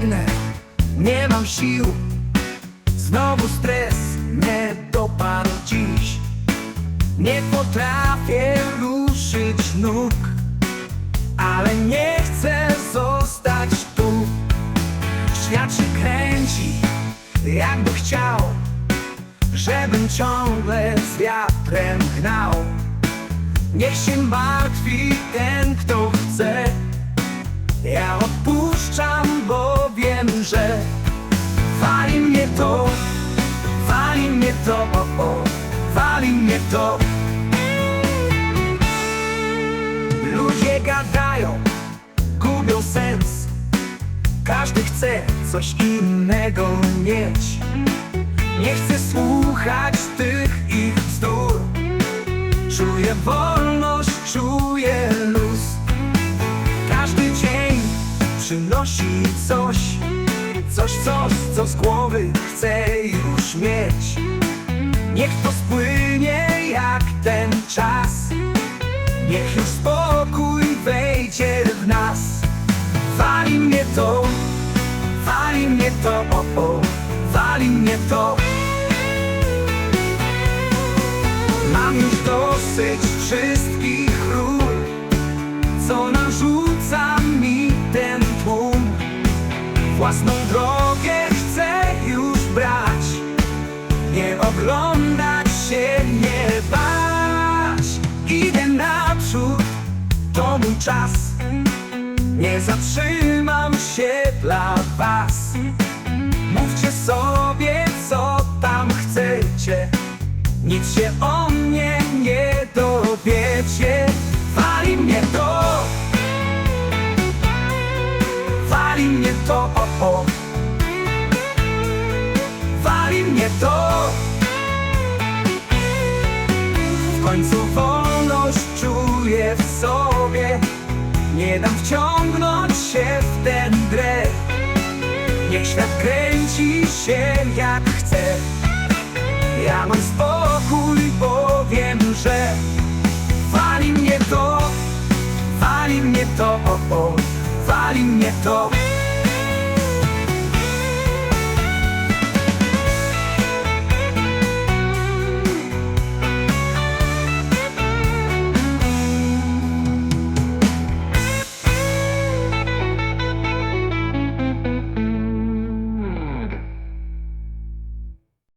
biegnę, nie mam sił. Znowu stres mnie dopadł dziś. Nie potrafię ruszyć nóg Ale nie chcę zostać tu. Świat się kręci, jakby chciał Żebym ciągle z wiatrem gnał. Niech się martwi ten, kto chce. Ja odpuszczam to, wali mnie to, o, o, wali mnie to. Ludzie gadają, gubią sens. Każdy chce coś innego mieć. Nie chcę słuchać tych ich bzdur. Czuję wolność, czuję luz. Każdy dzień przynosi coś Coś, coś, co z głowy chcę już mieć. Niech to spłynie jak ten czas. Niech już spokój wejdzie w nas. Wali mnie to, wali mnie to, o, o, wali mnie to. Mam już dosyć wszystkich ról Co narzuca mi Własną drogę chcę już brać. Nie oglądać się, nie bać. Idę naprzód, to mój czas. Nie zatrzymam się dla was. Mówcie sobie, mnie to, o, o. Wali mnie to. W końcu wolność czuję w sobie. Nie dam wciągnąć się w ten grę Niech świat kręci się jak chce. Ja mam spokój, bo wiem, że Wali mnie to, wali mnie to, o, o, wali mnie to